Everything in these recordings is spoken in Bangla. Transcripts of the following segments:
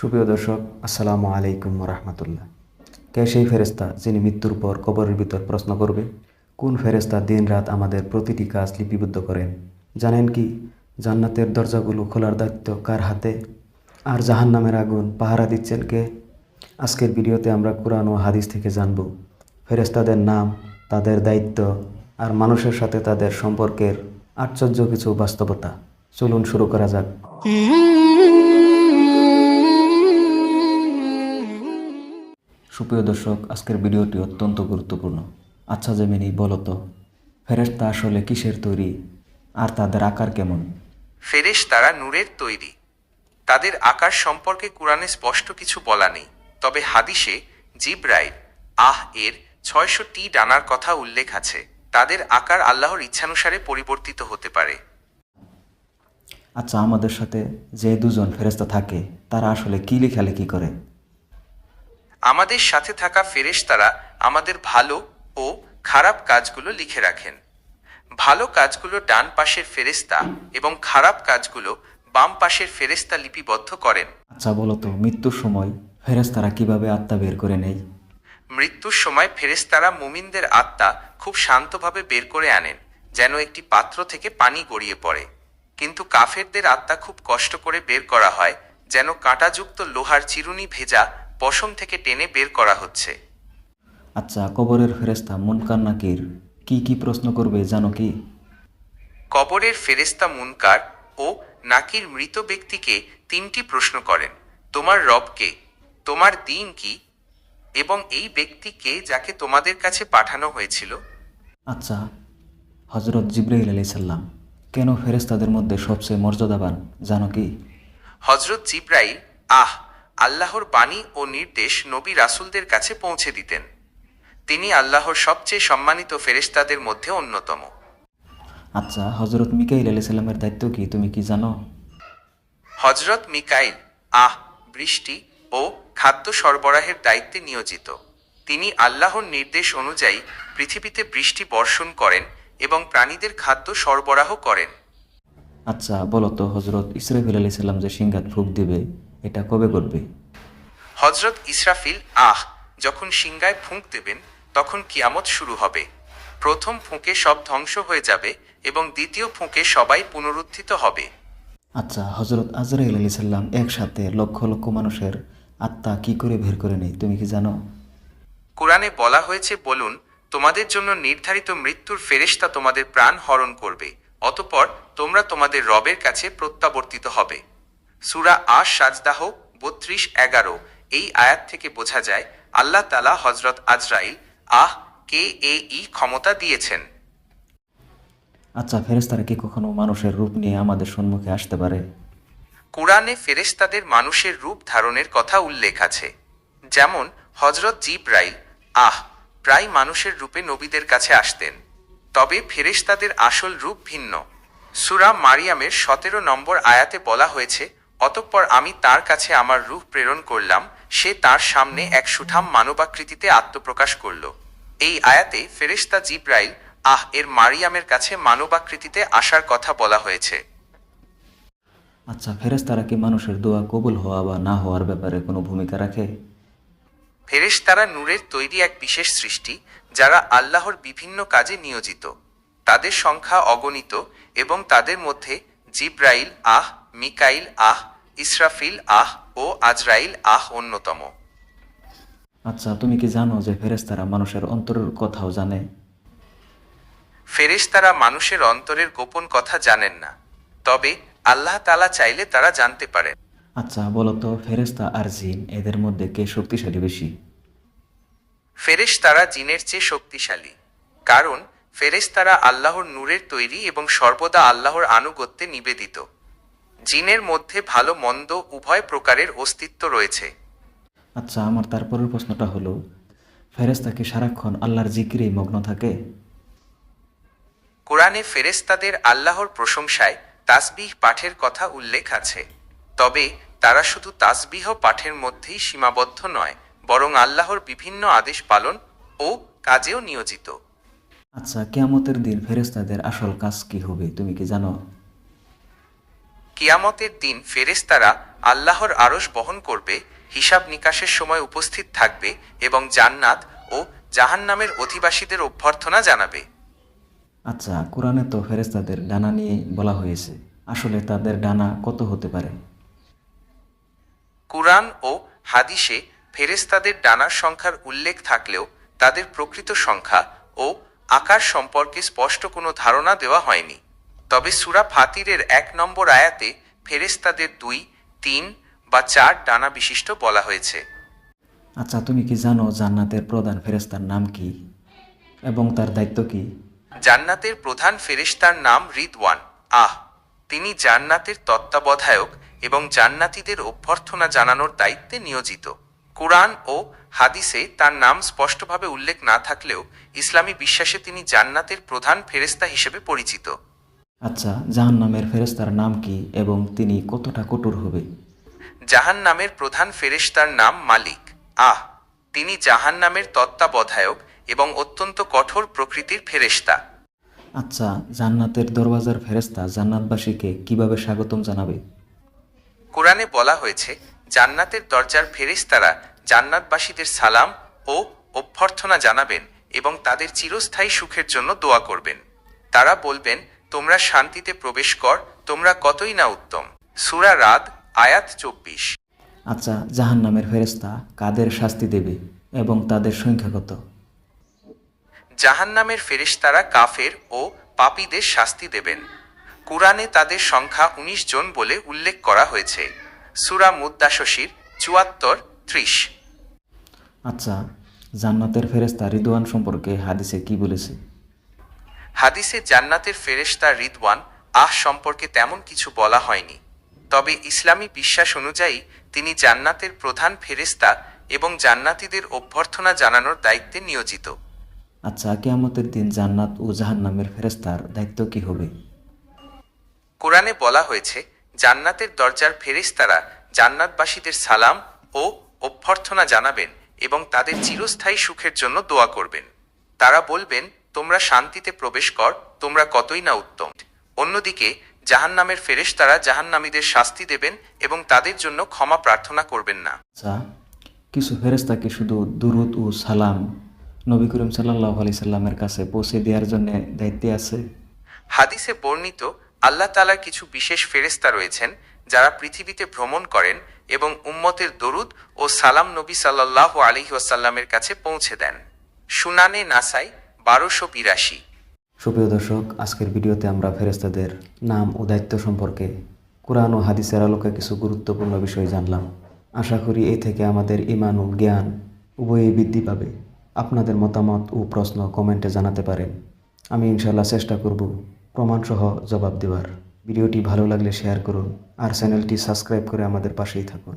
সুপ্রিয় দর্শক, আসসালামু আলাইকুম রহমতুল্লাহ কে সেই ফেরেস্তা যিনি মৃত্যুর পর কবরের ভিতর প্রশ্ন করবে? কোন ফেরেস্তা দিন রাত আমাদের প্রতিটি কাজ লিপিবদ্ধ করেন? জানেন কি, জান্নাতের দরজাগুলো খোলার দায়িত্ব কার হাতে? আর জাহান্নামের আগুন পাহারা দিচ্ছেন কে? আজকের ভিডিওতে আমরা কোরআন ও হাদিস থেকে জানব ফেরেস্তাদের নাম, তাদের দায়িত্ব আর মানুষের সাথে তাদের সম্পর্কের আশ্চর্য কিছু বাস্তবতা। চলুন শুরু করা যাক। সুপ্রিয় দর্শক আজকের ভিডিওটি অত্যন্ত গুরুত্বপূর্ণ। আচ্ছা জেমিনি বলো তো ফেরেশতা আসলে কিসের তৈরি? আর তাদের আকার কেমন? ফেরেশ তারা নূরের তৈরি। তাদের আকার সম্পর্কে কোরআনে স্পষ্ট কিছু বলা নেই। তবে হাদিসে জিব্রাইল আহ এর ছয়শটি ডানার কথা উল্লেখ আছে। তাদের আকার আল্লাহর ইচ্ছানুসারে পরিবর্তিত হতে পারে। আচ্ছা আমাদের সাথে যে দুজন ফেরেস্তা থাকে তারা আসলে কি লেখালেখি করে? আমাদের সাথে থাকা ফেরেশতারা আমাদের ভালো ও খারাপ কাজগুলো লিখে রাখেন। ভালো কাজগুলো ডান পাশের ফেরেশতা এবং খারাপ কাজগুলো বাম পাশের ফেরেশতা লিপিবদ্ধ করেন। আচ্ছা বলো তো মৃত্যুর সময় ফেরেশতারা কীভাবে আত্মা বের করে নেয়? মৃত্যুর সময় ফেরেশতারা মুমিনদের আত্মা খুব শান্তভাবে বের করে আনেন যেন একটি পাত্র থেকে পানি গড়িয়ে পড়ে। কিন্তু কাফেরদের আত্মা খুব কষ্ট করে বের করা হয় যেন কাঁটাযুক্ত লোহার চিরুনি ভেজা পশম থেকে টেনে বের করা হচ্ছে। আচ্ছা কবরের ফেরেশতা মুনকার নাকির কি কি প্রশ্ন করবে জানো কি? কবরের ফেরেশতা মুনকার ও নাকির মৃত ব্যক্তিকে তিনটি প্রশ্ন করেন। তোমার রবকে তোমার দিন কি? এবং এই ব্যক্তি কে যাকে তোমাদের কাছে পাঠানো হয়েছিল? আচ্ছা হজরত জিব্রাইল আলি সাল্লাম কেন ফেরেস্তাদের মধ্যে সবচেয়ে মর্যাদাবান জানো কি? হজরত জিব্রাইল আহ আল্লাহর বাণী ও নির্দেশ নবী রাসূলদের কাছে পৌঁছে দিতেন। তিনি আল্লাহর সবচেয়ে সম্মানিত ফেরেস্তাদের মধ্যে অন্যতম। আচ্ছা হজরত মিকাইল আলি সাল্লামের দায়িত্ব কি তুমি কি জানো? হজরত মিকাইল আহ বৃষ্টি ও খাদ্য সরবরাহের দায়িত্বে নিয়োজিত। তিনি আল্লাহর নির্দেশ অনুযায়ী পৃথিবীতে বৃষ্টি বর্ষণ করেন এবং প্রাণীদের খাদ্য সরবরাহ করেন। আচ্ছা বলো তো হজরত ইসরাফিল আলি সাল্লাম যে সিংহাত ফুক দিবে এটা কবে করবে হজরত ইসরাফিল আহ যখন সিংগায় ফুঁক দেবেন তখন কিয়ামত শুরু হবে। প্রথম ফুঁকে সব ধ্বংস হয়ে যাবে এবং দ্বিতীয় ফুঁকে সবাই পুনরুত্থিত হবে। আচ্ছা হজরত আজরাইল আলি সাল্লাম একসাথে লক্ষ লক্ষ মানুষের আত্মা কি করে বের করে নেই তুমি কি জানো? কোরআনে বলা হয়েছে বলুন তোমাদের জন্য নির্ধারিত মৃত্যুর ফেরেশতা তোমাদের প্রাণ হরণ করবে অতপর তোমরা তোমাদের রবের কাছে প্রত্যাবর্তিত হবে। সুরা আশ সাজদাহ বত্রিশ এগারো এই আয়াত থেকে বোঝা যায় আল্লাহ তালা হজরত আজরাইল আহ কে এ ই ক্ষমতা দিয়েছেন। আচ্ছা ফেরেস্তারা কি কখনো মানুষের রূপ নিয়ে আমাদের সম্মুখে আসতে পারে? কোরআনে ফেরেশতাদের মানুষের রূপ ধারণের কথা উল্লেখ আছে। যেমন হজরত জিব্রাইল আহ প্রায় মানুষের রূপে নবীদের কাছে আসতেন। তবে ফেরেশতাদের আসল রূপ ভিন্ন। সুরা মারিয়ামের সতেরো নম্বর আয়াতে বলা হয়েছে অতঃপর আমি তার কাছে আমার রূহ প্রেরণ করলাম সে তার সামনে এক সুঠাম মানবাকৃতিতে আত্মপ্রকাশ করল। এই আয়াতে ফেরেশতা জিব্রাইল আহ এর মারিয়ামের কাছে মানবাকৃতিতে আসার কথা বলা হয়েছে। আচ্ছা ফেরেস্তারা কি মানুষের দোয়া কবুল হওয়া বা না হওয়ার ব্যাপারে কোনো ভূমিকা রাখে? ফেরেশতারা নূরের তৈরি এক বিশেষ সৃষ্টি যারা আল্লাহর বিভিন্ন কাজে নিয়োজিত। তাদের সংখ্যা অগণিত এবং তাদের মধ্যে জিব্রাইল আহ মিকাইল আহ ইসরাফিল আহ ও আজরাইল আহ অন্যতম। আচ্ছা তুমি কি জানো যে ফেরেস্তারা মানুষের অন্তরের কথাও জানে? ফেরেশতারা মানুষের অন্তরের গোপন কথা জানেন না। তবে আল্লাহ তালা চাইলে তারা জানতে পারেন। আচ্ছা বলো তো ফেরেস্তা আর জিন এদের মধ্যে কে শক্তিশালী বেশি? ফেরেশতারা জিনের চেয়ে শক্তিশালী। কারণ ফেরেশতারা আল্লাহর নূরের তৈরি এবং সর্বদা আল্লাহর আনুগত্যে নিবেদিত। জিনের মধ্যে ভালো মন্দ উভয় প্রকারের অস্তিত্ব রয়েছে। আচ্ছা আমার তারপরের প্রশ্নটা হলো ফেরেস্তা কি সারাক্ষণ আল্লাহর জিকিরেই মগ্ন থাকে? কোরআনে ফেরেশতাদের আল্লাহর প্রশংসায় তাসবিহ পাঠের কথা উল্লেখ আছে। তবে তারা শুধু তাসবিহ পাঠের মধ্যেই সীমাবদ্ধ নয় বরং আল্লাহর বিভিন্ন আদেশ পালন ও কাজেও নিয়োজিত। আচ্ছা কেয়ামতের দিন ফেরেস্তাদের আসল কাজ কি হবে তুমি কি জানো? কিয়ামতের দিন ফেরেশতারা আল্লাহর আরশ বহন করবে হিসাব নিকাশের সময় উপস্থিত থাকবে এবং জান্নাত ও জাহান্নামের অধিবাসীদের অভ্যর্থনা জানাবে। আচ্ছা কোরআনে তো ফেরেস্তাদের ডানা নিয়ে বলা হয়েছে। আসলে তাদের ডানা কত হতে পারে? কুরআন ও হাদিসে ফেরেশতাদের ডানার সংখ্যার উল্লেখ থাকলেও তাদের প্রকৃত সংখ্যা ও আকার সম্পর্কে স্পষ্ট কোনো ধারণা দেওয়া হয়নি। তবে সুরা ফাতিরের এক নম্বর আয়াতে ফেরেস্তাদের দুই তিন বা চার ডানা বিশিষ্ট বলা হয়েছে। আচ্ছা তুমি কি জানো জান্নাতের প্রধান ফেরেস্তার নাম কি? এবং তার দায়িত্ব কি? জান্নাতের প্রধান ফেরেস্তার নাম রিদওয়ান। আহ তিনি জান্নাতের তত্ত্বাবধায়ক এবং জান্নাতীদের অভ্যর্থনা জানানোর দায়িত্বে নিয়োজিত। কুরআন ও হাদিসে তার নাম স্পষ্টভাবে উল্লেখ না থাকলেও ইসলামী বিশ্বাসে তিনি জান্নাতের প্রধান ফেরেস্তা হিসেবে পরিচিত। আচ্ছা জাহান্নামের ফেরেস্তার নাম কি এবং তিনি কতটা কঠোর হবে? জাহান নামের প্রধান ফেরেশতার নাম মালিক। আহ তিনি জাহান নামের তত্ত্বাবধায়ক এবং অত্যন্ত কঠোর প্রকৃতির ফেরেশতা। আচ্ছা জান্নাতের দরওয়াজার ফেরেস্তা জান্নাতবাসীকে কীভাবে স্বাগতম জানাবে? কোরআনে বলা হয়েছে জান্নাতের দরজার ফেরেশতারা জান্নাতবাসীদের সালাম ও অভ্যর্থনা জানাবেন এবং তাদের চিরস্থায়ী সুখের জন্য দোয়া করবেন। তারা বলবেন তোমরা শান্তিতে প্রবেশ কর তোমরা কতই না উত্তম। সুরা রাত আয়াত চব্বিশ। আচ্ছা জাহান্নামের ফেরেস্তা কাদের শাস্তি দেবে এবং তাদের সংখ্যা কত? জাহান্নামের ফেরেশতারা কাফের ও পাপীদের শাস্তি দেবেন। কুরআনে তাদের সংখ্যা উনিশ জন বলে উল্লেখ করা হয়েছে। সুরা মুদ্দাশশির চুয়াত্তর ত্রিশ। আচ্ছা জান্নাতের ফেরেস্তা রিদওয়ান সম্পর্কে হাদিসে কি বলেছে? হাদিসে জান্নাতের ফেরেশতা রিদওয়ান আহ সম্পর্কে তেমন কিছু বলা হয়নি। তবে ইসলামী বিশ্বাস অনুযায়ী তিনি জান্নাতের প্রধান ফেরেশতা এবং জান্নাতীদের অভ্যর্থনা জানানোর দায়িত্বে নিয়োজিত। আচ্ছা কেয়ামতের দিন জান্নাত ও জাহান্নামের ফেরেস্তার দায়িত্ব কি হবে? কোরআনে বলা হয়েছে জান্নাতের দরজার ফেরেশতারা জান্নাতবাসীদের সালাম ও অভ্যর্থনা জানাবেন এবং তাদের চিরস্থায়ী সুখের জন্য দোয়া করবেন। তারা বলবেন তোমরা শান্তিতে প্রবেশ কর তোমরা কতই না উত্তম। অন্যদিকে জাহান্নামের ফেরেশতারা জাহান্নামীদের শাস্তি দেবেন এবং তাদের জন্য ক্ষমা প্রার্থনা করবেন না। আচ্ছা কিছু ফেরেস্তাকে শুধু দুরুদ ও সালাম নবী করিম সাল্লাহ আলি সাল্লামের কাছে পৌঁছে দেওয়ার জন্য দায়িত্বে আছে? হাদিসে বর্ণিত আল্লাহ তালার কিছু বিশেষ ফেরেশতা রয়েছেন যারা পৃথিবীতে ভ্রমণ করেন এবং উম্মতের দরুদ ও সালাম নবী সাল্লাহ আলিহি ওয়াসাল্লামের কাছে পৌঁছে দেন। সুনানে নাসাই বারোশো বিরাশি। সুপ্রিয় দর্শক, আজকের ভিডিওতে আমরা ফেরেস্তাদের নাম ও দায়িত্ব সম্পর্কে কোরআন ও হাদিসের আলোকে কিছু গুরুত্বপূর্ণ বিষয় জানলাম। আশা করি এ থেকে আমাদের ইমান ও জ্ঞান উভয়ই বৃদ্ধি পাবে। আপনাদের মতামত ও প্রশ্ন কমেন্টে জানাতে পারেন। আমি ইনশাল্লাহ চেষ্টা করব প্রমাণসহ জবাব দেওয়ার। ভিডিওটি ভালো লাগলে শেয়ার করুন আর চ্যানেলটি সাবস্ক্রাইব করে আমাদের পাশেই থাকুন।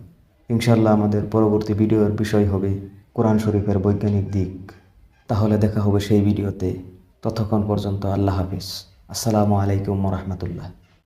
ইনশাল্লাহ আমাদের পরবর্তী ভিডিওর বিষয় হবে কোরআন শরীফের বৈজ্ঞানিক দিক। তাহলে দেখা হবে সেই ভিডিওতে। ততক্ষণ পর্যন্ত আল্লাহ হাফিজ। আসসালামু আলাইকুম রহমতুল্লাহ।